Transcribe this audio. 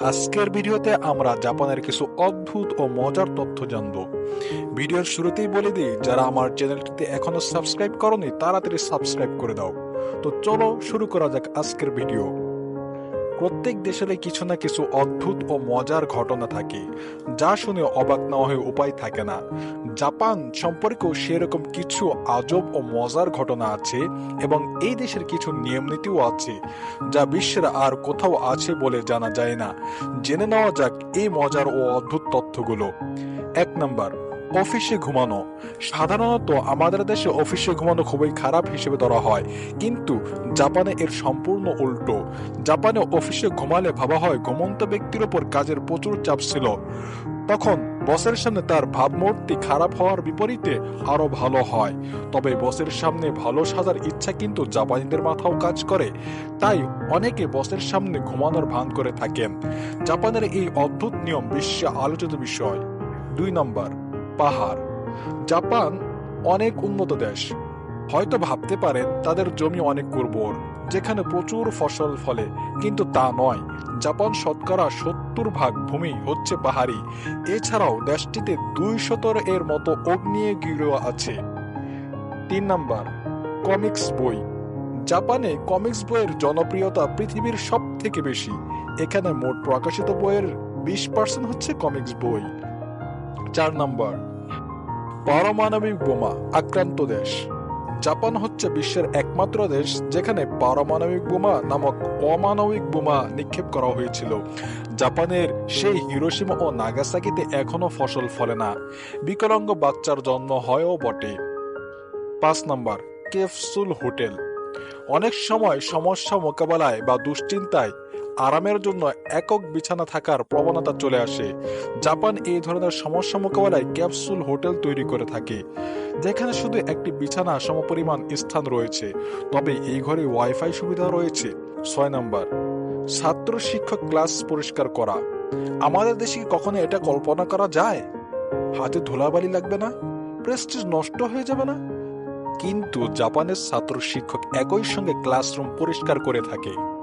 আজকের ভিডিওতে আমরা জাপানের কিছু অদ্ভুত ও মজার তথ্য জানব। ভিডিওর শুরুতেই বলে দিই, যারা আমার চ্যানেলটিতে এখনও সাবস্ক্রাইব করনি, তাড়াতাড়ি সাবস্ক্রাইব করে দাও। তো চলো শুরু করা যাক আজকের ভিডিও। প্রত্যেক দেশেরই কিছু না কিছু অদ্ভুত ও মজার ঘটনা থাকে, যা শুনে অবাক না হয়ে উপায় থাকে না। জাপান সম্পর্কেও সেরকম কিছু আজব ও মজার ঘটনা আছে এবং এই দেশের কিছু নিয়ম নীতিও আছে, যা বিশ্বের আর কোথাও আছে বলে জানা যায় না। জেনে নেওয়া যাক এই মজার ও অদ্ভুত তথ্যগুলো। এক নম্বর, অফিসে ঘুমানো। সাধারণত আমাদের দেশে অফিসে ঘুমানো খুবই খারাপ হিসেবে ধরা হয়, কিন্তু জাপানে এর সম্পূর্ণ উল্টো। জাপানে অফিসে ঘুমালে ভাবা হয় ঘুমন্ত ব্যক্তির ওপর কাজের প্রচুর চাপ ছিল। তখন বসের সামনে তার ভাবমূর্তি খারাপ হওয়ার বিপরীতে আরও ভালো হয়। তবে বসের সামনে ভালো সাজার ইচ্ছা কিন্তু জাপানিদের মাথাও কাজ করে। তাই অনেকে বসের সামনে ঘুমানোর ভান করে থাকেন। জাপানের এই অদ্ভুত নিয়ম বিশ্বে আলোচিত বিষয়। দুই নম্বর, পাহাড়। জাপান অনেক উন্নত দেশ। হয়তো ভাবতে পারেন তাদের জমি অনেক উর্বর, যেখানে প্রচুর ফসল ফলে। কিন্তু তা নয়, জাপান শতকরা সত্তর ভাগ ভূমি হচ্ছে পাহাড়ি। এছাড়াও দেশটিতে দুই শতর এর মতো অগ্নিয়গিরি আছে। তিন নাম্বার, কমিক্স বই। জাপানে কমিক্স বইয়ের জনপ্রিয়তা পৃথিবীর সব থেকে বেশি। এখানে মোট প্রকাশিত বইয়ের বিশ পার্সেন্ট হচ্ছে কমিক্স বই। চার নাম্বার, পারমাণবিক বোমা, আক্রান্ত দেশ। জাপান হচ্ছে বিশ্বের একমাত্র দেশ যেখানে পারমাণবিক বোমা নামক অমানবিক বোমা নিক্ষেপ করা হয়েছিল। জাপানের সেই হিরোসীমা ও নাগাসাকিতে এখনও ফসল ফলে না। বিকলাঙ্গ বাচ্চার জন্ম হয়ও বটে। পাঁচ নম্বর ক্যাপসুল হোটেল। অনেক সময় সমস্যা মোকাবেলায় বা দুশ্চিন্তায় আরামের জন্য একক বিছানা থাকার প্রবণতা চলে আসে। জাপান এই ধরনের সমস্যা মোকাবেলায় ক্যাপসুল হোটেল তৈরি করে থাকে, যেখানে শুধু একটি বিছানা সমপরিমাণ স্থান রয়েছে, তবে এই ঘরে ওয়াইফাই সুবিধা রয়েছে। ছয় নম্বর, ছাত্র শিক্ষক ক্লাস পরিষ্কার করা। আমাদের দেশে কি কখনো এটা কল্পনা করা যায়? হাতে ধুলাবালি লাগবে না? প্রেস্টিজ নষ্ট হয়ে যাবে না? কিন্তু জাপানের ছাত্র শিক্ষক একই সঙ্গে ক্লাসরুম পরিষ্কার করে থাকে।